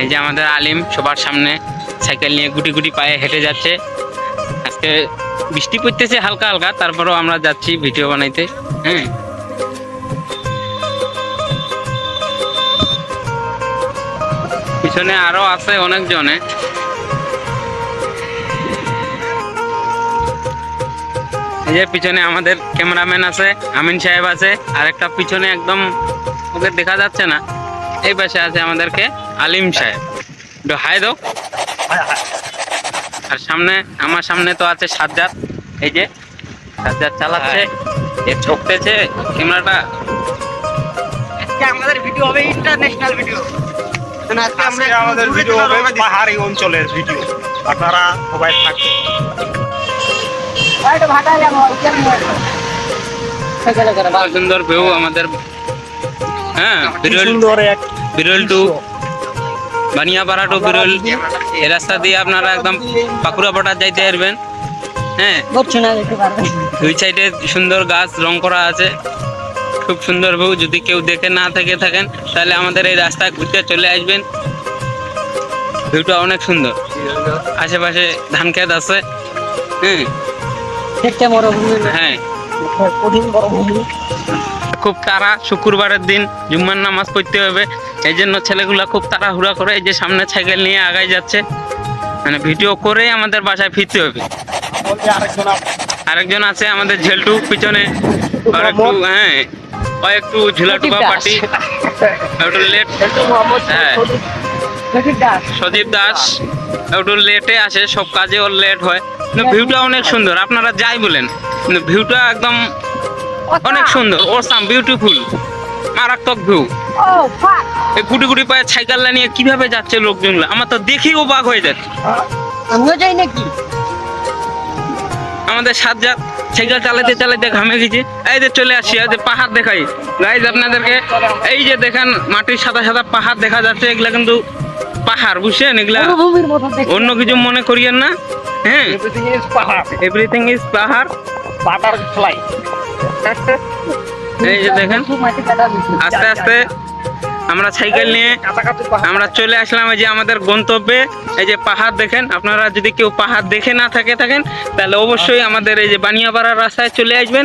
এই যে আমাদের আলিম সবার সামনে সাইকেল নিয়ে গুটি গুটি পায়ে হেঁটে যাচ্ছে। আজকে বৃষ্টি পড়তেছে হালকা হালকা, তারপরেও আমরা যাচ্ছি ভিডিও বানাইতে হ্যাঁ। পিছনে আরও আছে অনেকজনে। এই যে পিছনে আমাদের ক্যামেরাম্যান আছে, আমিন সাহেব আছে আর একটা পিছনে একদম ওকে দেখা যাচ্ছে না। এই পাশে আছে আমাদেরকে। আলিম সাহেব। একটু হাই দাও। আর সামনে আমার সামনে তো আছে সাজ্জাদ। এই যে সাজ্জাদ চালাচ্ছে এ ঠকতেছে ক্যামেরাটা। আজকে আমাদের ভিডিও হবে ইন্টারন্যাশনাল ভিডিও। মানে আজকে আমরা আমাদের ভিডিও হবে পাহাড়ি অঞ্চলের ভিডিও। আপনারা সবাই থাকবেন। সুন্দর ভিউ আমাদের। হ্যাঁ বিরল সুন্দর এক বিরল টু বানিয়াপাড়া টু বিরল এই রাস্তা দিয়ে আপনারা একদম পাকুড়া পাটা যাইতে পারবেন। হ্যাঁ? দুই সাইডে সুন্দর গাছ রং করা আছে। খুব সুন্দর ভিউ যদি কেউ দেখে না থেকে থাকেন তাহলে আমাদের এই রাস্তা ঘুরতে চলে আসবেন। ভিউটা অনেক সুন্দর। আশেপাশে ধান ক্ষেত আছে। হ্যাঁ? হ্যাঁ। খুব তাড়া শুক্রবারের দিন জুম্মার নামাজ পড়তে হবে। এই জন্য ছেলেগুলো খুব তাড়াহুড়া করে এই যে সামনে সাইকেল নিয়ে আগাই যাচ্ছে। মানে ভিডিও করেই আমাদের বাসায় ফিরতে হবে। আরেকজন আছে আমাদের ঝেলটু পিছনে হ্যাঁ একটু ঝুলাটুকা পার্টি একটু লেট হ্যাঁ। সদীপ দাস একটু লেটে আসে সব কাজে ওর লেট হয়। কিন্তু ভিউটা অনেক সুন্দর আপনারা যাই বলেন। কিন্তু ভিউটা একদম অনেক সুন্দর ওসাম বিউটিফুল মারাত্মক ভিউ এই গুটি গুটি পায়ে সাইকেল নিয়ে কীভাবে যাচ্ছে লোকজনগুলো? আমার তো দেখেই অবাক হয়ে যাচ্ছে। আমিও যাই নাকি? আমাদের সাজ্জাদ সাইকেল চালাতে চালাতে ঘামে গেছে। এই যে চলে আসছি এই যে পাহাড় দেখাই। গাইজ আপনাদেরকে এই যে দেখেন মাটির সাদা সাদা পাহাড় দেখা যাচ্ছে এগুলা কিন্তু পাহাড় বুঝছেন? এগুলা অন্য কিছু মনে করিয়েন না হ্যাঁ? এভরিথিং ইজ পাহাড়। বাটারফ্লাই এই যে দেখেন, আস্তে আস্তে আমরা সাইকেল নিয়ে আমরা চলে আসলাম এই যে আমাদের গন্তব্যে। এই যে পাহাড় দেখেন, আপনারা যদি কেউ পাহাড় দেখে না থাকে থাকেন, তাহলে অবশ্যই আমাদের এই যে বানিয়াপাড়ার রাস্তায় চলে আসবেন।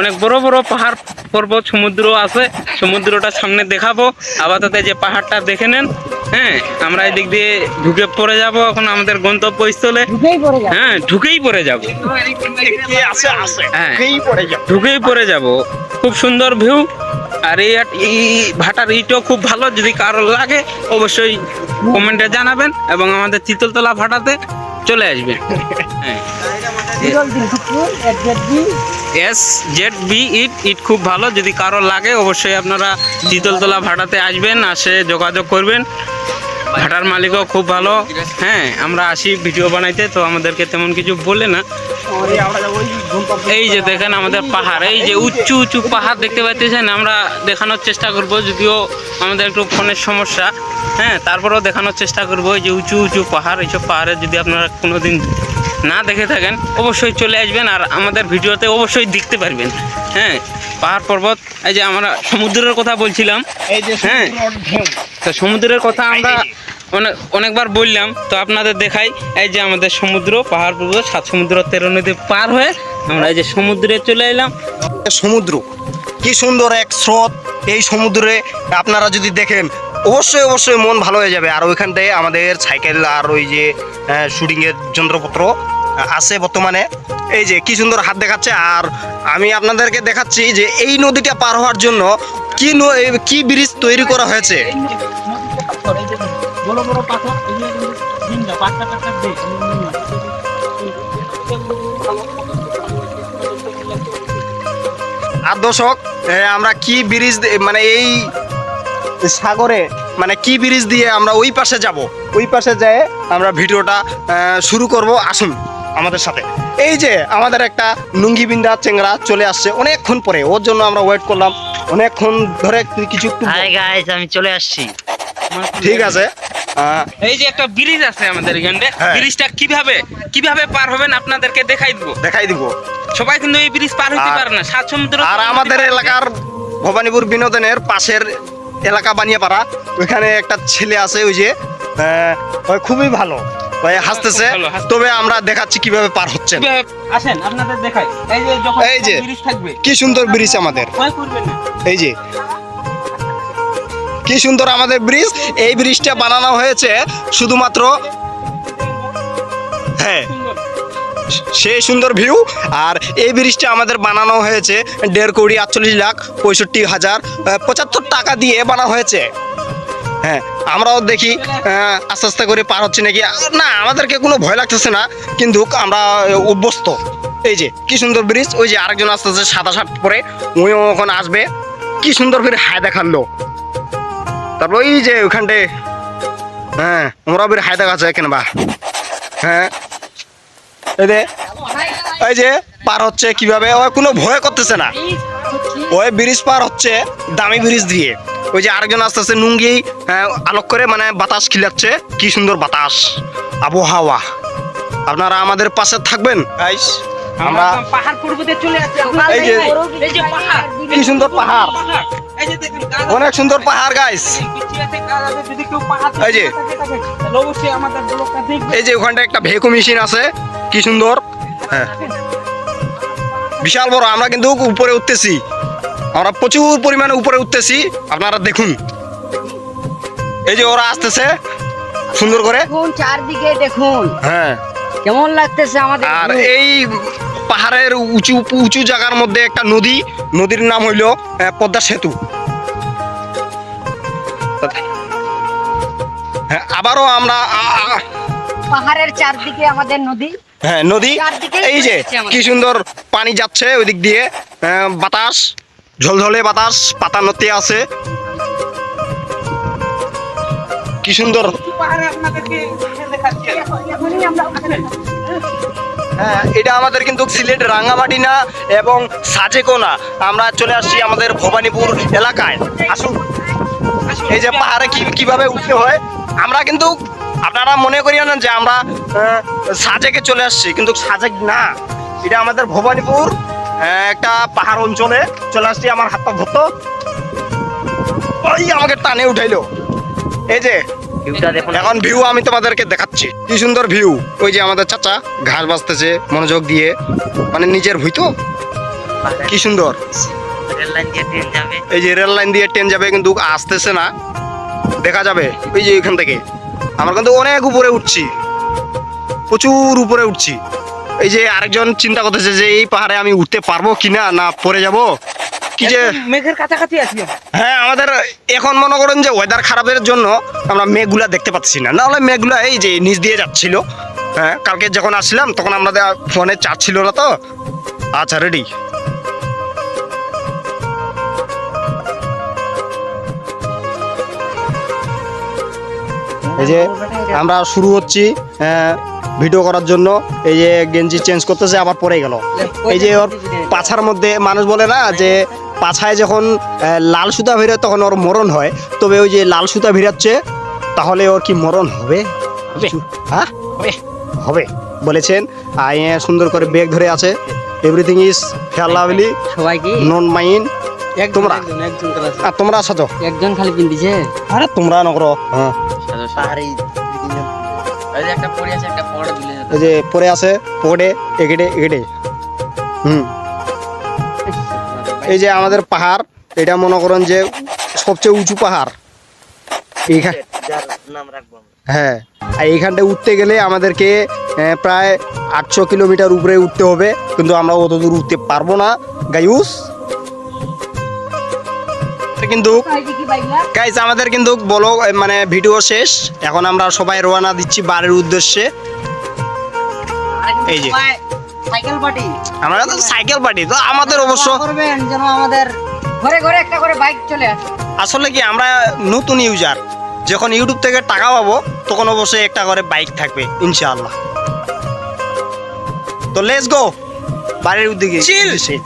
অনেক বড় বড় পাহাড় পর্বত সমুদ্র আছে সমুদ্রটা সামনে দেখাবো। আপাতত যে পাহাড়টা দেখে নেন হ্যাঁ আমরা এই দিক দিয়ে ঢুকে পড়ে যাব এখন আমাদের গন্তব্যস্থলে। ঢুকেই পড়ে যাবে। হ্যাঁ ঢুকেই পড়ে যাব। কে আছে আছে হ্যাঁ। কেই পড়ে যাবে। ঢুকেই পড়ে যাব। খুব সুন্দর ভিউ আর এই এই ভাটার ইটও খুব ভালো যদি কারও লাগে অবশ্যই কমেন্টে জানাবেন এবং আমাদের চিতলতলা ভাটাতে চলে দিন এস জেড বি ইট ইট খুব ভালো। যদি কারও লাগে অবশ্যই আপনারা চিতলতলা ভাড়াতে আসবেন আসে যোগাযোগ করবেন। ভাটার মালিকও খুব ভালো। হ্যাঁ আমরা আসি ভিডিও বানাইতে তো আমাদেরকে তেমন কিছু বলে না। এই যে দেখেন আমাদের পাহাড় এই যে উঁচু উঁচু পাহাড় দেখতে পাইতেছেন আমরা দেখানোর চেষ্টা করব যদিও আমাদের একটু ফোনের সমস্যা। হ্যাঁ তারপরেও দেখানোর চেষ্টা করব এই যে উঁচু উঁচু পাহাড় এইসব পাহাড়ে যদি আপনারা কোনোদিন না দেখে থাকেন অবশ্যই চলে আসবেন আর আমাদের ভিডিওতে অবশ্যই দেখতে পারবেন। হ্যাঁ পাহাড় পর্বত এই যে আমরা সমুদ্রের কথা বলছিলাম। হ্যাঁ। সমুদ্রের কথা আমরা অনেক অনেকবার বললাম, তো আপনাদের দেখাই, এই যে আমাদের সমুদ্র, পাহাড় পর্বত, সাত সমুদ্র, তেরো নদী পার হয়ে আমরা এই যে সমুদ্রে চলে এলাম। সমুদ্র, কি সুন্দর এক স্রোত, এই সমুদ্রে আপনারা যদি দেখেন, অবশ্যই অবশ্যই মন ভালো হয়ে যাবে। আর ওইখানটায় আমাদের সাইকেল আর ওই যে শুটিংয়ের যন্ত্রপত্র আছে বর্তমানে। এই যে, কি সুন্দর হাত দেখাচ্ছে। আর আমি আপনাদেরকে দেখাচ্ছি যে, এই নদীটা পার হওয়ার জন্য কি কি ব্রিজ তৈরি করা হয়েছে? বড় বড় পাথর এগুলো কিন্তু আর দর্শক আমরা কি ব্রিজ মানে এই সাগরে মানে কি ব্রিজ দিয়ে আমরা ওই পাশে যাব? ওই পাশে যেয়ে আমরা ভিডিওটা শুরু করব। আসুন আমাদের সাথে। এই যে আমাদের একটা লুঙ্গি বিন্দা চেংড়া চলে আসছে অনেকক্ষণ পরে। ওর জন্য আমরা ওয়েট করলাম অনেকক্ষণ ধরে তুই কিছু আমি চলে আসছি। ঠিক আছে। এই যে একটা ব্রিজ আছে আমাদের এখানে হ্যাঁ। ব্রিজটা কীভাবে কীভাবে পার হবেন আপনাদেরকে দেখাই দিব? দেখাই দিব। সবাই কিন্তু এই ব্রিজ পার হতে পারে না সাত সমুদ্র আর আমাদের এলাকার ভবানীপুর বিনোদনের পাশের এলাকা বানিয়ে পাড়া ওইখানে একটা ছেলে আছে ওই যে খুবই ভালো। ওই হাসতেছে। তবে আমরা দেখাচ্ছি কীভাবে পার হচ্ছে আসেন আপনাদের দেখাই। এই যে যখন এই যে। ব্রিজ থাকবে। কি সুন্দর ব্রিজ আমাদের। এই যে কি সুন্দর আমাদের ব্রিজ। এই ব্রিজটা বানানো হয়েছে শুধুমাত্র হ্যাঁ সেই সুন্দর ভিউ। আর এই ব্রিজটা আমাদের বানানো হয়েছে দেড় কোটি আটচল্লিশ লাখ পঁয়ষট্টি হাজার পঁচাত্তর টাকা দিয়ে বানানো হয়েছে। হ্যাঁ আমরাও দেখি আস্তে আস্তে করে পার হচ্ছে নাকি। না, আমাদেরকে কোনো ভয় লাগতেছে না, কিন্তু আমরা অভ্যস্ত। এই যে, কি সুন্দর ব্রিজ, ওই যে আরেকজন আস্তে আস্তে সাদা শার্ট পরে উনি ওখানে আসবে। কি সুন্দর করে হায় দেখাল। তারপর ওই যে ওখানটে হ্যাঁ আমরা বের হায় দেখাচ্ছে কেন বা হ্যাঁ এই যে এই যে পার হচ্ছে কীভাবে? ও কোনো ভয় করতেছে না। ওই ব্রিজ পার হচ্ছে দামি ব্রিজ দিয়ে। ওই যে আরেকজন আস্তে আস্তে নুঙ্গি আলোক করে মানে বাতাস খিলাচ্ছে। কি সুন্দর বাতাস। আবহাওয়া। আপনারা আমাদের পাশে থাকবেন গাইস আমরা পাহাড় পর্বতে চলে যাচ্ছে এই যে এই যে পাহাড়। কি সুন্দর পাহাড়। এই যে দেখেন গাছ অনেক সুন্দর পাহাড় গাইস এই যে। এই যে ওখানটা একটা ভেকু মেশিন আছে কি সুন্দর। হ্যাঁ। বিশাল বড় আমরা কিন্তু উপরে উঠতেছি। আমরা প্রচুর পরিমাণে উপরে উঠতেছি। আপনারা দেখুন। এই যে ওরা আসতেছে সুন্দর করে। চারদিকে দেখুন। হ্যাঁ। কেমন লাগতেছে আমাদের আর এই পাহাড়ের উঁচু উঁচু জায়গার মধ্যে একটা নদী। নদীর নাম হইল পদ্মা সেতু। হ্যাঁ আবারও আমরা পাহাড়ের চারদিকে আমাদের নদী। হ্যাঁ নদী। এই যে। কি সুন্দর পানি যাচ্ছে ওই দিক দিয়ে। আহ, বাতাস ঝলঝলে বাতাস পাতা নতে আছে। কি সুন্দর। হ্যাঁ এটা আমাদের কিন্তু সিলেট রাঙ্গামাটি না এবং সাজেকো না আমরা চলে আসছি আমাদের ভবানীপুর এলাকায়। আসুন। এই যে পাহাড়ে কি কীভাবে উঠতে হয়? আমরা কিন্তু আপনারা মনে করিও না যে আমরা সাজেকে চলে আসছি কিন্তু সাজেক না। এটা আমাদের ভবানীপুর একটা পাহাড় অঞ্চলে চলে আসছি আমার হাতটা ধরতো। ওই আমাকে টানে উঠাইলো। এই যে এখন ভিউ আমি তোমাদেরকে দেখাচ্ছি। কি সুন্দর ভিউ ওই যে আমাদের চাচা ঘাস বাঁচতেছে মনোযোগ দিয়ে। মানে নিজের ভুই তো? কি সুন্দর। এই যে রেল লাইন দিয়ে ট্রেন যাবে কিন্তু আসতেছে না। দেখা যাবে। ওই যে এখান থেকে। আমরা কিন্তু অনেক উপরে উঠছি। প্রচুর উপরে উঠছি। এই যে আরেকজন চিন্তা করতেছে যে এই পাহাড়ে আমি উঠতে পারব কিনা না পড়ে যাব? কি যে মেঘের কাছাকাছি আছি হ্যাঁ আমাদের এখন মনে করেন যে ওয়েদার খারাপের জন্য আমরা মেঘগুলা দেখতে পাচ্ছি না। নাহলে মেঘগুলা এই যে নিচ দিয়ে যাচ্ছিল। হ্যাঁ কালকে যখন আসছিলাম তখন আমাদের ফোনে চার্জ ছিল না তো। আচ্ছা রেডি এই যে আমরা শুরু হচ্ছি ভিডিও করার জন্য। এই যে গেঞ্জি চেঞ্জ করতেছে আবার পরে গেল। এই যে ওর পাছার মধ্যে মানুষ বলে না যে পাছায় যখন লাল সুতা ভিড়ে তখন ওর মরণ হয়। তবে ওই যে লাল সুতা ভিড়াচ্ছে তাহলে ওর কি মরণ হবে? হবে। হ্যাঁ? হবে। বলেছেন। এ সুন্দর করে ব্যাগ ধরে আছে। এভরিথিং ইজ খেয়াল লাভলি সবাই কি নন মাইন একজন, তোমরা? আর তোমরা সাজো একজন খালি পিন্দিছে আরে তোমরা নকর হ্যাঁ। এই যে পরে আছে পড়ে এগেটে এগেটে হুম। এই যে আমাদের পাহাড় এটা মনে করেন যে সবচেয়ে উঁচু পাহাড়। এইখান হ্যাঁ। আর এইখানটা উঠতে গেলে আমাদেরকে প্রায় আটশো কিলোমিটার উপরে উঠতে হবে কিন্তু আমরা অত দূর উঠতে পারব না। গাইউস কিন্তু গাইজ আমাদের কিন্তু বলো মানে ভিডিও শেষ এখন আমরা সবাই রওনা দিচ্ছি বাড়ির উদ্দেশ্যে এই যে। সাইকেল পার্টি আমরা তো সাইকেল পার্টি তো আমাদের অবশ্য আমাদের ঘরে ঘরে একটা করে বাইক চলে আসে আসলে কি আমরা নতুন ইউজার যখন ইউটিউব থেকে টাকা পাবো তখন অবশ্যই একটা করে বাইক থাকবে ইনশাআল্লাহ তো লেটস গো বাড়ির. উদ্দেশ্যে।